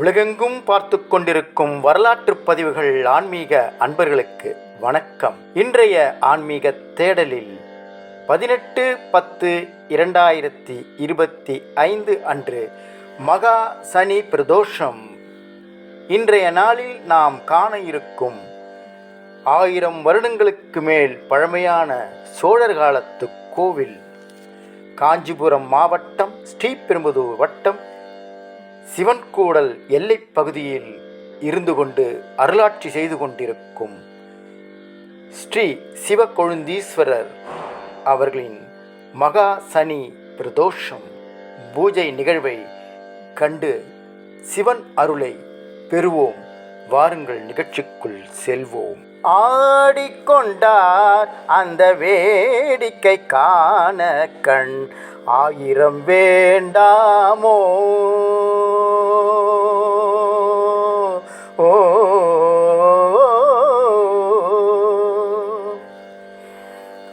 உலகெங்கும் பார்த்து கொண்டிருக்கும் வரலாற்று பதிவுகள் ஆன்மீக அன்பர்களுக்கு வணக்கம். இன்றைய ஆன்மீக தேடலில் பதினெட்டு பத்து இரண்டாயிரத்தி இருபத்தி ஐந்து அன்று மகா சனி பிரதோஷம். இன்றைய நாளில் நாம் காண இருக்கும் ஆயிரம் வருடங்களுக்கு மேல் பழமையான சோழர் காலத்து கோவில். காஞ்சிபுரம் மாவட்டம் ஸ்ரீபெரும்புதூர் வட்டம் சிவன்கூடல் எல்லைப் பகுதியில் இருந்து கொண்டு அருளாட்சி செய்து கொண்டிருக்கும் ஸ்ரீ சிவக்கொழுந்தீஸ்வரர் அவர்களின் மகா சனி பிரதோஷம் பூஜை நிகழ்வை கண்டு சிவன் அருளை பெறுவோம். வாருங்கள் நிகழ்ச்சிக்குள் செல்வோம். ஆடிக்கொண்டார் அந்த வேடிக்கை காண கண். ஆயிரம் வேண்டாமோ ஓ.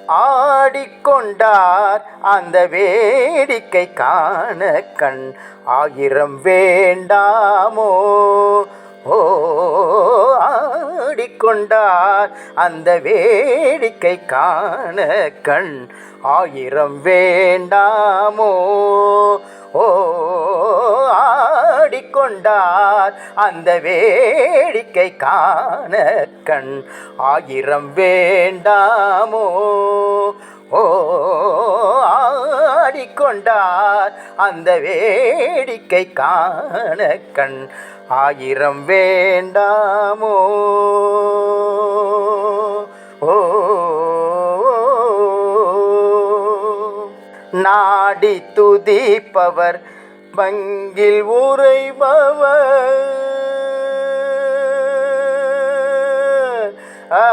ஆடிக்கொண்டார் அந்த வேடிக்கை காண கண். ஆயிரம் வேண்டாமோ? ஓ ஆடிக்கொண்டார் அந்த வேடிக்கை காண கண். ஆயிரம் வேண்டாமோ? ஆடிக்கொண்டார். அந்த வேடிக்கை காண கண் ஆயிரம் வேண்டாமோ? ஓ ஆடிக்கொண்டார். அந்த வேடிக்கை காண கண் ஆயிரம் வேண்டாமோ? ஓ நாடி துதிப்பவர் பங்கில் உரைபவர் ஆ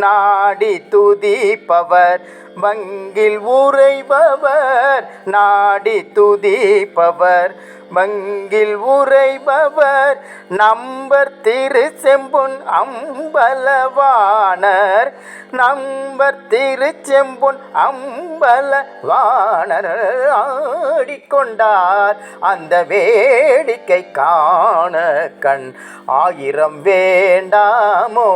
நாடி துதிப்பவர் பங்கில் உரைபவர் நாடி துதிப்பவர் மங்கில் உரைபவர் நம்பர் திரு செம்பொன் அம்பலவாணர். நம்பர் திரு செம்பொன் அம்பலவாணர் ஆடிக்கொண்டார். அந்த வேடிக்கை காண கண் ஆயிரம் வேண்டாமோ?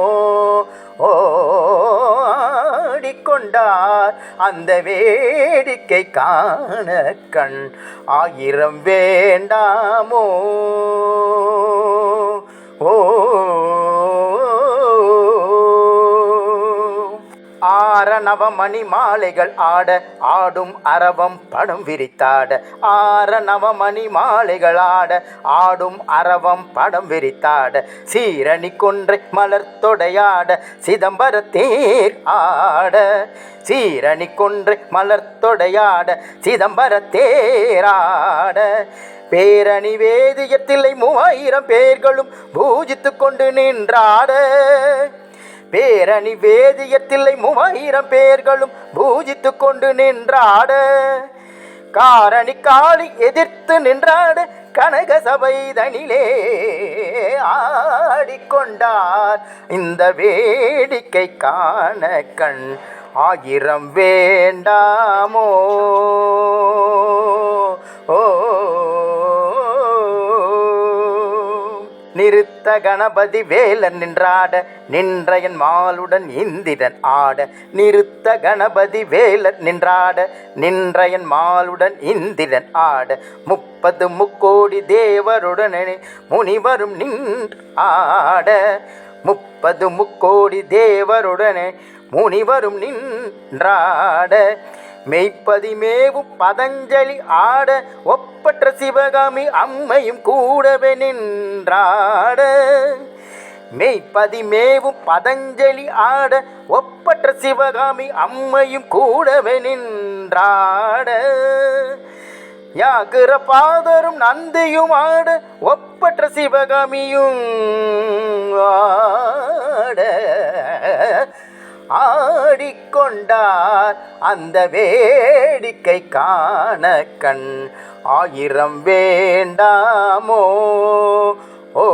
ஓடிக்கொண்டார். அந்த வேடிக்கை காண கண் ஆயிரம் வேண்டாமோ? ஓ ஆரணவ மணி மாலைகள் ஆட ஆடும் அரவம் படம் விரித்தாட. ஆரணவ மணி மாலைகள் ஆட ஆடும் அரவம் படம் விரித்தாட. சீரணி கொன்றை மலர் தொடையாட சிதம்பர ஆட. சீரணி கொன்றை மலர் தொடையாட சிதம்பரத்தேராட பேரணி வேதியத்தில்லை மூவாயிரம் பேர்களும் பூஜித்து கொண்டு நின்றாட. பேரணி வேதியத்தில்லை மூவாயிரம் பேர்களும் பூஜித்து கொண்டு நின்றாட. காரணி காளி எதிர்த்து நின்றாட கனக சபை தனிலே ஆடிக்கொண்டார். இந்த வேடிக்கை காண கண் ஆயிரம் வேண்டாமோ? ஓ நிறுத்த கணபதி வேலன் நின்றாட நின்றையன் மாலுடன் இந்திரன் ஆட. நிறுத்த கணபதி வேலன் நின்றாட நின்றையன் மாலுடன் இந்திரன் ஆட. முப்பது முக்கோடி தேவருடனே முனிவரும் நின்று ஆட முப்பது முக்கோடி தேவருடனே முனிவரும் நின்றாட. மெய்ப்பதிமேவும் பதஞ்சலி ஆட ஒப்பற்ற சிவகாமி அம்மையும் கூடவே நின்றாட. மெய்ப்பதிமேவும் பதஞ்சலி ஆட ஒப்பற்ற சிவகாமி அம்மையும் கூடவே நின்றாட. யாகிற பாதரும் நந்தியும் ஆட ஒப்பற்ற சிவகாமியும் ஆட. ஆடிக்கொண்டார். அந்த வேடிக்கை காண கண் ஆயிரம் வேண்டாமோ? ஓ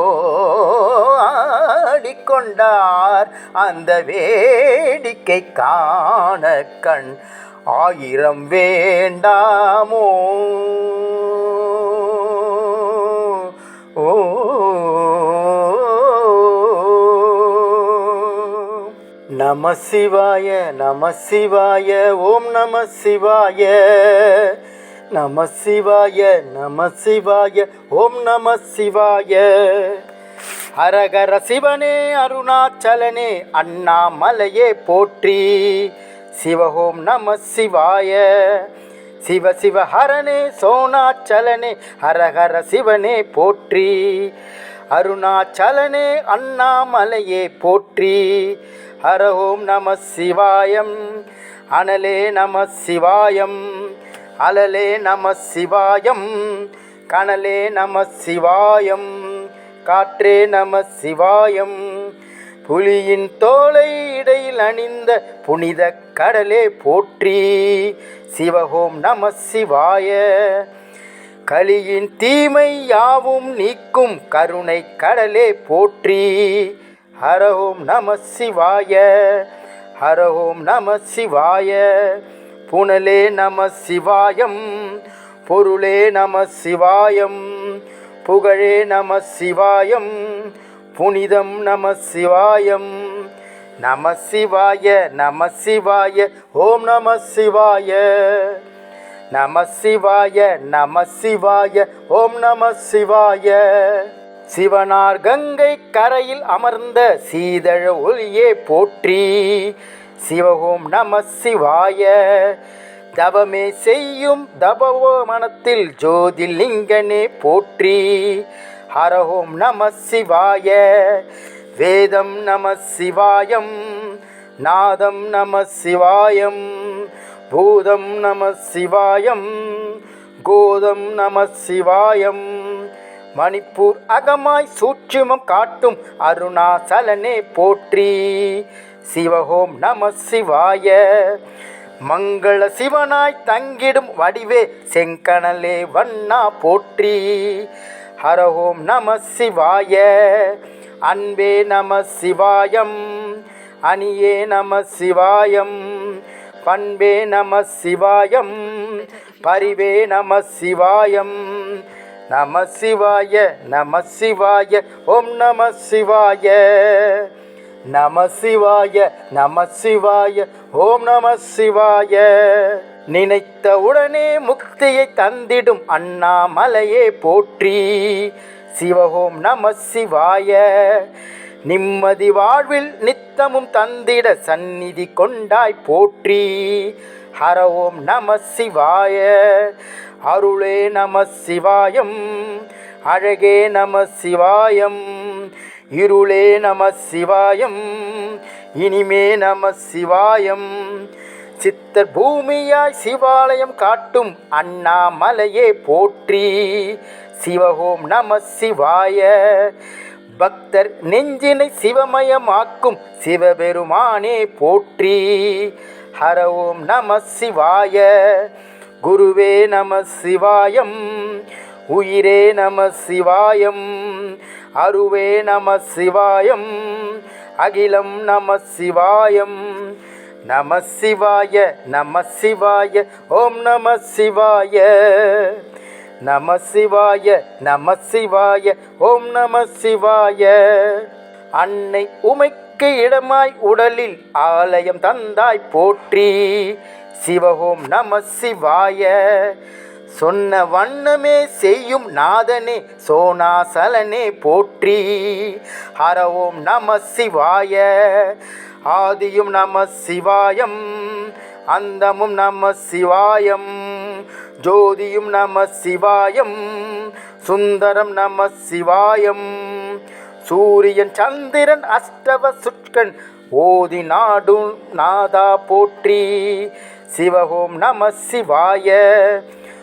ஆடிக்கொண்டார். அந்த வேடிக்கை காண கண் ஆயிரம் வேண்டாமோ? ஓ நம சிவாய நம சிவாய ஓம் நம சிவாய. நம சிவாய நம சிவாய ஓம் நம சிவாய. ஹரகர சிவனே அருணாச்சலனே அண்ணாமலையே போற்றி. சிவஹோம் நம சிவாய. சிவ சிவ ஹரனே சோனாச்சலனே ஹரஹர சிவனே போற்றி. அருணாச்சலனே அண்ணாமலையே போற்றி. ஹர ஓம் நம சிவாயம் அனலே நம சிவாயம் அலலே நம சிவாயம் கனலே நம சிவாயம் காற்றே நம சிவாயம் புலியின் தோலை இடையில் அணிந்த புனித கடலே போற்றி। சிவஹோம் நம சிவாய। கலியின் தீமை யாவும் நீக்கும் கருணை கடலே போற்றி। ஹர ஓம் நம சிவாய. ஹர ஓம் நம சிவாய. புனலே நம சிவாயம். பொருளே நம சிவாயம். புகழே நம சிவாயம். புனிதம் நம சிவாயம். நம சிவாய நம சிவாய. ஓம் நம சிவாய. நம சிவாய நம சிவாய. ஓம் நம சிவாய. சிவனார் கங்கை கரையில் அமர்ந்த சீதழ ஒளியே போற்றி. சிவகோம் நம சிவாய. தவமே செய்யும் தபவோ மனத்தில் ஜோதிலிங்கனே போற்றி. ஹரஹோம் நம சிவாய. வேதம் நம சிவாயம். நாதம் நம சிவாயம். பூதம் நம சிவாயம். கோதம் நம சிவாயம். மணிப்பூர் அகமாய் சூட்சுமம் காட்டும் அருணாசலனே போற்றி. சிவஹோம் நம சிவாய. மங்கள சிவனாய் தங்கிடும் வடிவே செங்கனலே வண்ணா போற்றி. ஹரஹோம் நம சிவாய. அன்பே நம சிவாயம். அணியே நம சிவாயம். பண்பே நம சிவாயம். பரிவே நம சிவாயம். நம சிவாய நம சிவாய ஓம் நம சிவாய நம சிவாய நம சிவாய ஓம் நம சிவாய நினைத்த உடனே முக்தியை தந்திடும் அண்ணாமலையே போற்றி. சிவஹோம் நம சிவாய நிம்மதி வாழ்வில் நித்தமும் தந்திட சந்நிதி கொண்டாய் போற்றி. ஹர ஓம் நம சிவாய. அருளே நம சிவாயம். அழகே நம சிவாயம். இருளே நம சிவாயம். இனிமே நம சிவாயம். சித்தர் பூமியாய் சிவாலயம் காட்டும் அண்ணாமலையே போற்றி. சிவஹோம் நம சிவாய. பக்தர் நெஞ்சினை சிவமயமாக்கும் சிவபெருமானே போற்றி. ஹர ஓம் நம சிவாய. குருவே நம சிவாயம். உயிரே நம சிவாயம். அருவே நம சிவாயம். அகிலம் நம சிவாயம். நம சிவாய நம சிவாய. ஓம் நம சிவாய. நம சிவாய நம சிவாய. ஓம் நம சிவாய. அன்னை உமை உமைக்கு இடமாய் உடலில் ஆலயம் தந்தாய் போற்றி. சிவஹோம் நம சிவாய. சொன்ன வண்ணமே செய்யும் நாதனே சோனாசலனே போற்றி. ஹரவோம் நம சிவாய. ஆதியும் நம சிவாயம் அந்தமும் நம சிவாயம் ஜோதியும் நம சிவாயம் சுந்தரம் நம சிவாயம். சூரியன் சந்திரன் அஷ்டவ சுட்கன் ஓதி நாடும் நாதா போற்றி. சிவஹோம் நம சிவாய.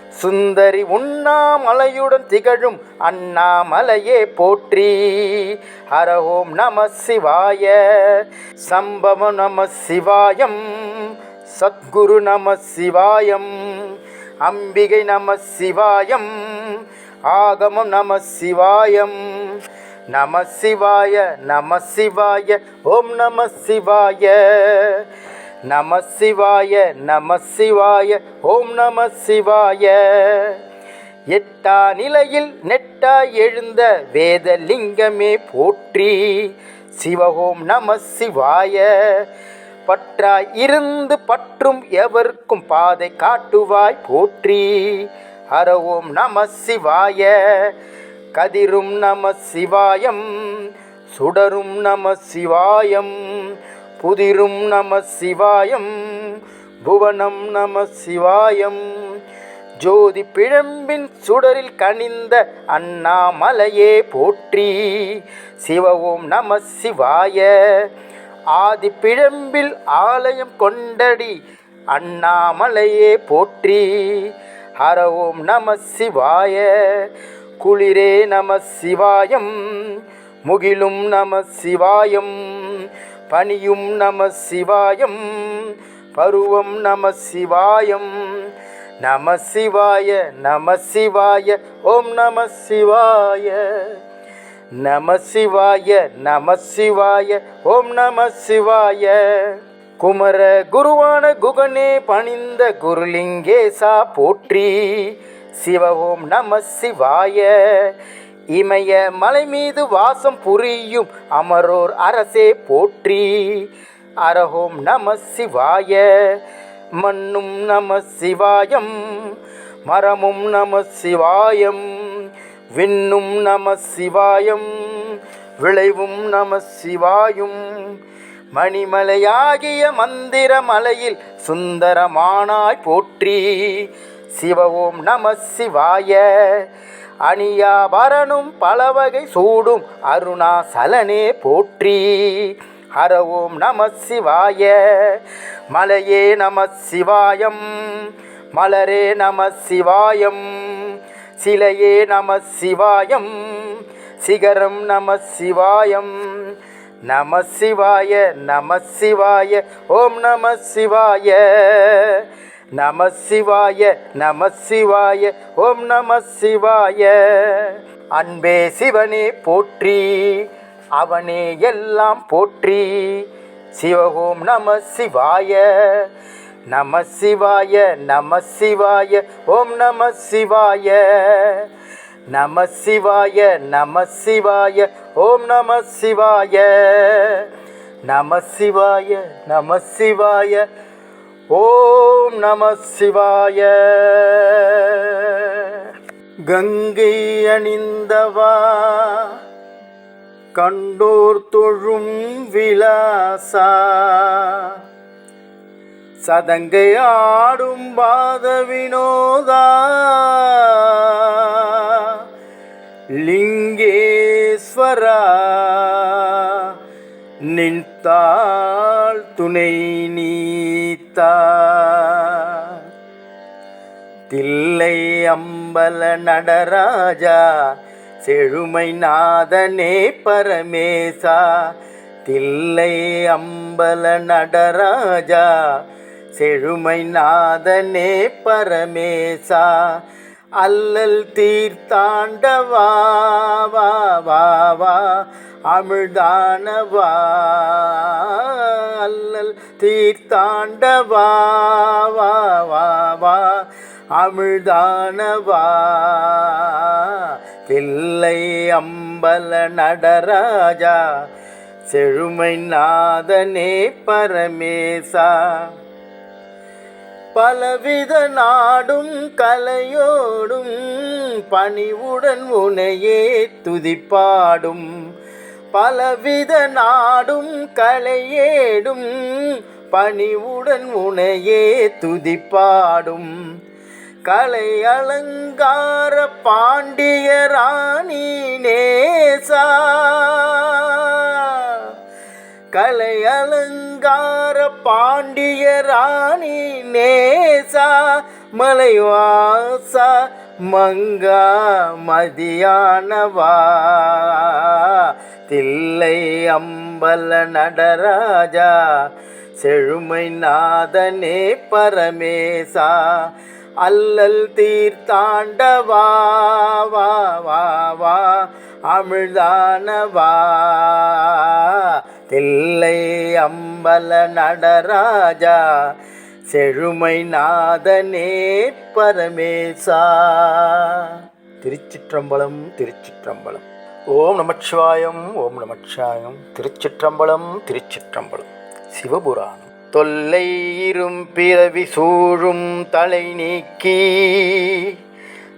சுந்தரி உண்ணாமலையுடன் திகழும் அண்ணாமலையே போற்றி. ஹரஹோம் நம சிவாய. சம்பவ நம சிவாயம். சத்குரு நம சிவாயம். அம்பிகை நம சிவாயம். ஆகமம் நம சிவாயம். நம சிவாய நம சிவாய ஓம் நம சிவாய. நம சிவாய நம சிவாய ஓம் நம சிவாய. எட்டா நிலையில் நெட்டாய் எழுந்த வேதலிங்கமே போற்றி சிவஹோம் நம சிவாய. பற்றாய் இருந்து பற்றும் எவருக்கும் பாதை காட்டுவாய் போற்றி ஹர ஓம் நம சிவாய. கதிரும் நம சிவாயம் சுடரும் நம சிவாயம் புதிரும் நம சிவாயம் புவனம் நம சிவாயம். ஜோதி பிழம்பின் சுடரில் கனிந்த அண்ணாமலையே போற்றி சிவ ஓம் நம சிவாய. ஆதி பிழம்பில் ஆலயம் கொண்டடி அண்ணாமலையே போற்றி ஹர ஓம் நம சிவாய. குளிரே நம சிவாயம் முகிலும் நம சிவாயம் பனியும் நம சிவாயம் பருவம் நம சிவாயம். நம சிவாய நம சிவாய ஓம் நம சிவாய. நம சிவாய நம சிவாய ஓம் நம சிவாய. குமர குருவான குகனே பணிந்த குருலிங்கேசா போற்றி. சிவ ஓம் நம சிவாய. இமய மலை மீது வாசம் புரியும் அமரோர் அரசே போற்றி. அரஹோம் நம சிவாய. மண்ணும் நம சிவாயம் மரமும் நம சிவாயம் விண்ணும் நம சிவாயம் விளைவும் நம சிவாயும். மணிமலையாகிய மந்திர மலையில் சுந்தரமானாய் போற்றி. சிவ ஓம் நம சிவாய. அணியாபரனும் பலவகை சூடும் அருணாசலனே போற்றி. ஹர ஓம் நம சிவாய. மலையே நம சிவாயம். மலரே நம சிவாயம். சிலையே நம சிவாயம். சிகரம் நம சிவாயம். நம சிவாய நம சிவாய. ஓம் நம சிவாய. நம சிவாய நம சிவாய ஓம் நம சிவாய அன்பே சிவனே போற்றி அவனே எல்லாம் போற்றி. சிவகோம் நம சிவாய நம சிவாய நம சிவாய ஓம் நம சிவாய நம சிவாய நம சிவாய ஓம் நம சிவாய நம சிவாய நம சிவாய ஓம் நம சிவாய. கங்கை அணிந்தவா கண்டோர் தொழும் விலாசா. சதங்கை ஆடும் பாத வினோதா லிங்கேஸ்வரா நின்தா துணை நீத்தா. தில்லை அம்பல நடராஜா செழுமை நாதனே பரமேசா. தில்லை அம்பல நடராஜா செழுமை நாதனே பரமேசா. அல்லல் தீர்த்தாண்டவா வா வா வா அமிழ்தானவா. அல்லல் தீர்த்தாண்டவா வா வா வா அமிழ்தானவா. தில்லை அம்பல நடராஜா செழுமை நாதனே பரமேசா. பலவித நாடும் கலையோடும் பணிவுடன் உனையே துதிப்பாடும். பலவித நாடும் கலையேடும் பணிவுடன் உனையே துதிப்பாடும். கலை அலங்கார பாண்டிய ராணி நேசா. கலை அலங்கார பாண்டிய ராணி நேசா மலைவாசா மங்கா மதியானவா. தில்லை அம்பல நடராஜா செழுமை நாதனே பரமேசா அல்லல் தீர்த்தாண்டவா வா வா வா அமிழ்தானவா. தில்லை அம்பல நடராஜா செழுமை நாதனே பரமேசா. திருச்சிற்றம்பலம் திருச்சிற்றம்பலம். ஓம் நமச்சிவாயம் ஓம் நமச்சிவாயம் திருச்சிற்றம்பலம் திருச்சிற்றம்பலம். சிவபுராணம். தொல்லை இரும் பிறவி சூழும் தலை நீக்கி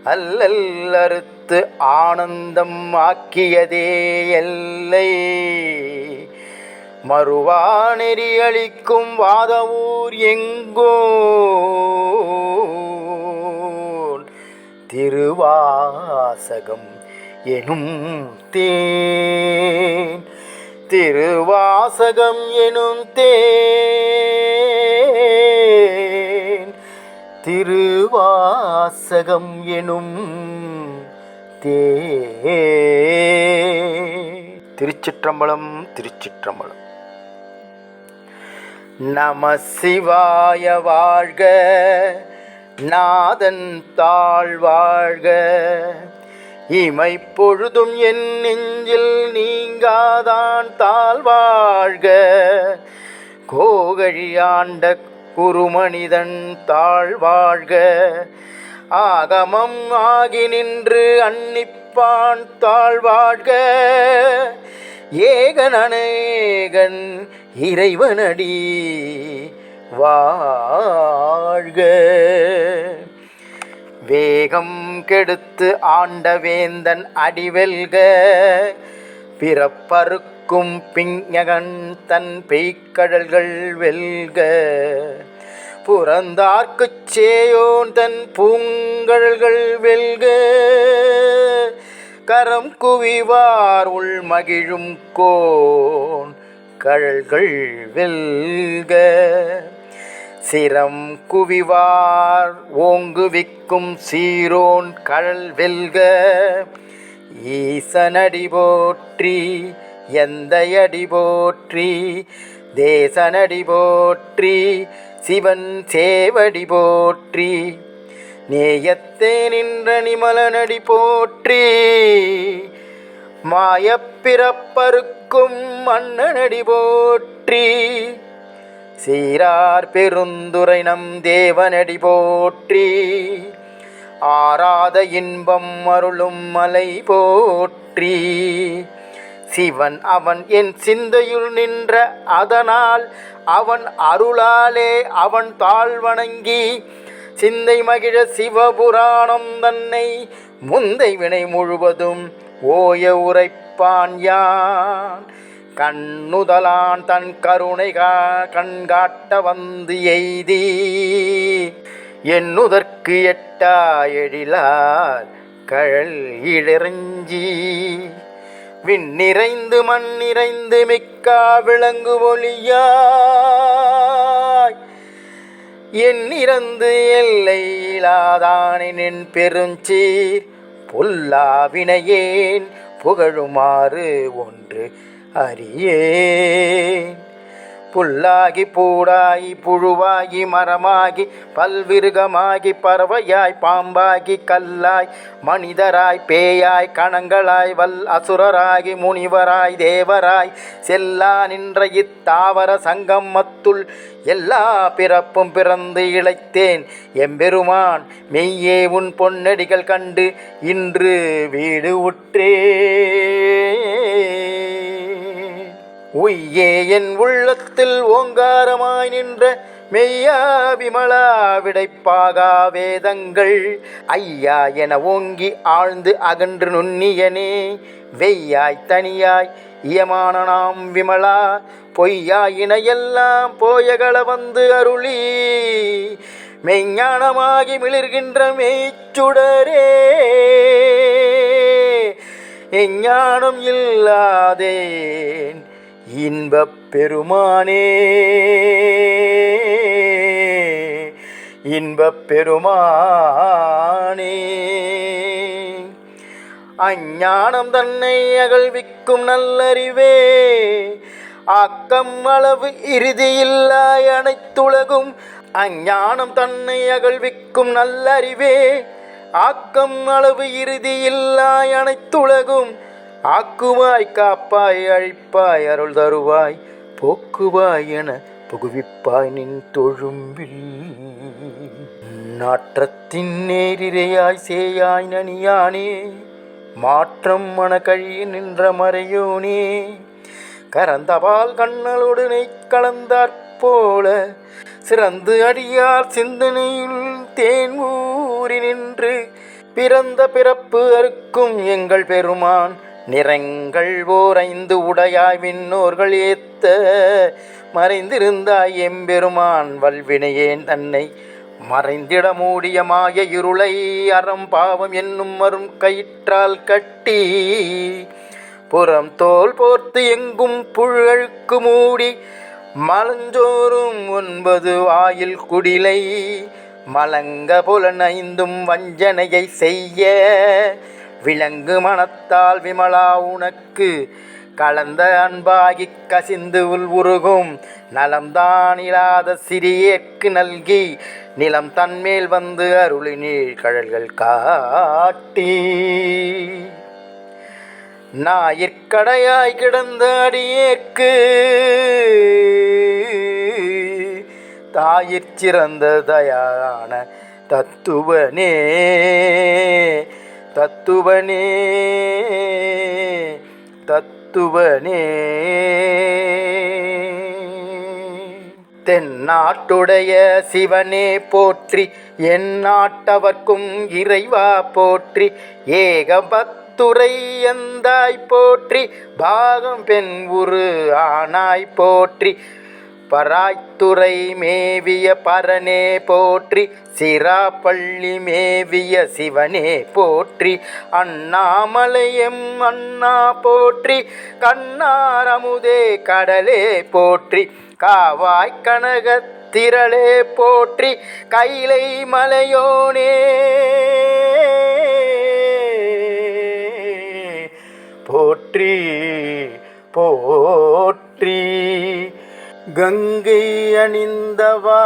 அல்லல் அறுத்து ஆனந்தம் ஆக்கியதே எல்லை. மறுவா நெறியளிக்கும் வாதவூர் எங்கோ? திருவாசகம் எனும் தேன். திருவாசகம் எனும் தேன் திருவாசகம் எனும் தே திருச்சிற்றம்பலம் திருச்சிற்றம்பலம். நம சிவாய வாழ்க நாதன் தாழ் வாழ்க. இமை பொழுதும் என் நெஞ்சில் நீங்காதான் தாழ்வாழ்க. கோகழியாண்ட குருமனிதன் தாழ்வாழ்க. ஆகமம் ஆகி நின்று அன்னிப்பான் தாழ்வாழ்க. ஏகன் அநேகன் இறைவனடி வாழ்க. வேகம் கெடுத்து ஆண்ட வேந்தன் அடிவெல்க பிறப்பறுக்கும் பிஞகன் தன் பெய்க்கடல்கள் வெல்க. புறந்தார்க்குச் சேயோன் தன் பூங்கடல்கள் வெல்க. கரம் குவிவார் உள் மகிழும் கோன் கழல்கள் வெல்க. சிரம் குவிவார். ஓங்குவிக்கும் சீரோன் கழல் வெல்க. ஈசனடி போற்றி எந்தையடி போற்றி. தேசனடி போற்றி சிவன் சேவடி போற்றி. நேயத்தே நின்ற நிமலனடி போற்றி. மாயப்பிறப்பருக்கும் மன்னனடி போற்றி. சீரார் பெருந்துரை நம் தேவனடி போற்றி. ஆராத இன்பம் அருளும் மலை போற்றி. சிவன் அவன் என் சிந்தையுள் நின்ற அதனால் அவன் அருளாலே அவன் தாழ் வணங்கி. சிந்தை மகிழ சிவபுராணம் தன்னை முந்தை வினை முழுவதும் ஓய உரைப்பான் யான். கண்ணுதலான் தன் கருணை கண்காட்ட வந்து எய்தி என்னுதற்கு எட்டா எழிலார் கழல் இழறிஞ்சி. விண்ணிறைந்து மண் நிறைந்து மிக்கா விளங்கு ஒளியாய் எண்ணிறந்து எல்லையிலாதானின் பெருஞ்சீர். பொல்லாவினையேன் புகழுமாறு ஒன்று அறியேன். புல்லாகி பூடாகி புழுவாகி மரமாகி பல்விருகமாகி பறவையாய் பாம்பாகி கல்லாய் மனிதராய் பேயாய் கணங்களாய் வல் அசுரராகி முனிவராய் தேவராய் செல்லா நின்ற இத்தாவர சங்கமத்துள் எல்லா பிறப்பும் பிறந்து இழைத்தேன். எம்பெருமான் மெய்யே உன் பொன்னடிகள் கண்டு இன்று வீடு உற்றே. உய்யே என் உள்ளத்தில் ஓங்காரமாய் நின்ற மெய்யா விமலா விடைப்பாகா வேதங்கள். ஐயா என ஓங்கி ஆழ்ந்து அகன்று நுண்ணியனே வெய்யாய் தனியாய் இயமான நாம் விமலா பொய்யாயினையெல்லாம் போயகள வந்து அருளி. மெய்ஞானமாகி மிளிர்கின்ற மெய்ச்சுடரே எஞ்ஞானம் இல்லாதேன். இன்பப் பெருமானே. இன்பப் பெருமானே. அஞ்ஞானம் தன்னை அகழ்விக்கும் நல்லறிவே. ஆக்கம் அளவு இறுதியில்லாய் அனைத்துலகும் அஞ்ஞானம் தன்னை அகழ்விக்கும் நல்லறிவே. ஆக்கம் அளவு இறுதியில்லாய் அனைத்துலகும் ஆக்குவாய் காப்பாய் அழிப்பாய் அருள் தருவாய் போக்குவாய் என புகுவிப்பாய் நின் தொழும்பில். நாற்றத்தின் நேரிரையாய் சேயாய் நனியானே மாற்றம் மனக்கழி நின்ற மறையோனே. கரந்தபால் கண்ணலோடு நெய் கலந்தாற்போல சிறந்து அடியார் சிந்தனையில் தேன் ஊறி நின்று பிறந்த பிறப்பு அறுக்கும் எங்கள் பெருமான் நிறங்கள் ஓர் ஐந்து உடையாய் விண்ணோர்கள் ஏத்த மறைந்திருந்தாய் எம்பெருமான் வல்வினையேன் தன்னை மறைந்திட மூடிய மாய இருளை அறம் பாவம் என்னும் மறும் கயிற்றால் கட்டி புறம் தோல் போர்த்து எங்கும் புழழுக்கு மூடி மலஞ்சோறும் ஒன்பது வாயில் குடிலை மலங்க புலன் ஐந்தும் வஞ்சனையை செய்ய விலங்கு மனத்தால் விமலா உனக்கு. கலந்த அன்பாகி கசிந்து உள் உருகும். நலம்தான் இல்லாத சிறியேற்கு நல்கி. நிலம் தன்மேல் வந்து அருளி நீள் கழல்கள் காட்டி. நாயிற்கடையாய் கிடந்த அடியேற்கு. தாயிற் சிறந்த தயான தத்துவனே. தத்துவனே தத்துவனே. தென்னாட்டுடைய சிவனே போற்றி என் நாட்டவர்க்கும் இறைவா போற்றி ஏகபத்துரை எந்தாய் போற்றி பாகம் பெண் உரு ஆனாய் போற்றி. பராய்த்துறை மேவிய பரனே போற்றி சிராப்பள்ளி மேவிய சிவனே போற்றி அண்ணாமலையம் அண்ணா போற்றி கண்ணாரமுதே கடலே போற்றி காவாய் கனக திரளே போற்றி கைலை மலையோனே. போற்றி போற்றி. கங்கை அணிந்தவா?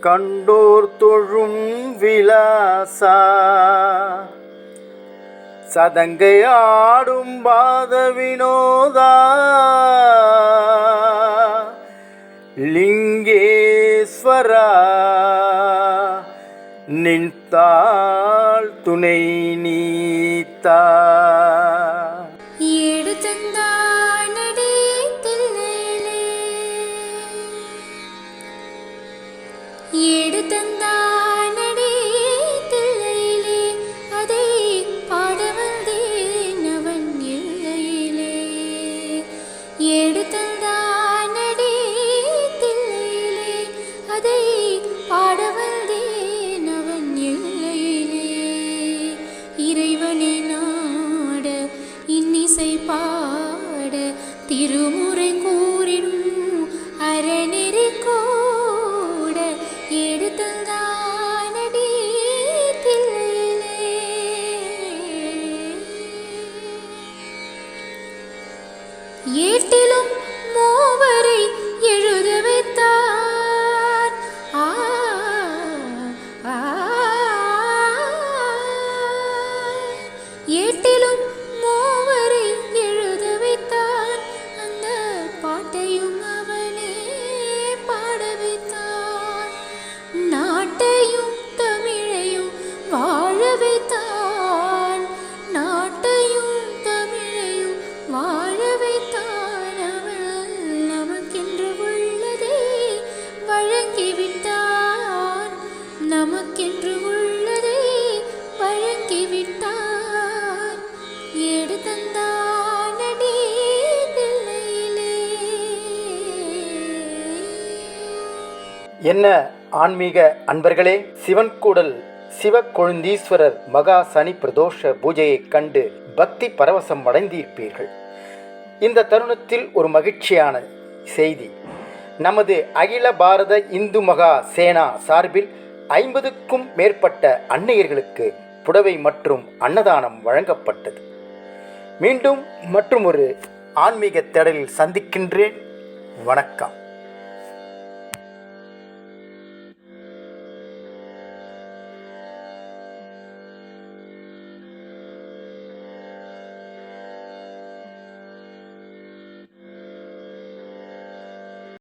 கண்டோர் தொழும் விலாசா? சதங்கை ஆடும் பாத வினோதா லிங்கேஸ்வரா? நின்றாள் துணை நீத்தா? ఏటిలో என்ன ஆன்மீக அன்பர்களே சிவன் கூடல் சிவ கொழுந்தீஸ்வரர் மகா சனி பிரதோஷ பூஜையைக் கண்டு பக்தி பரவசம் அடைந்திருப்பீர்கள். இந்த தருணத்தில் ஒரு மகிழ்ச்சியான செய்தி. நமது அகில பாரத இந்து மகா சேனா சார்பில் ஐம்பதுக்கும் மேற்பட்ட அன்னையர்களுக்கு புடவை மற்றும் அன்னதானம் வழங்கப்பட்டது. மீண்டும் மற்றும் ஒரு ஆன்மீக தேடலில் சந்திக்கின்றேன். வணக்கம்.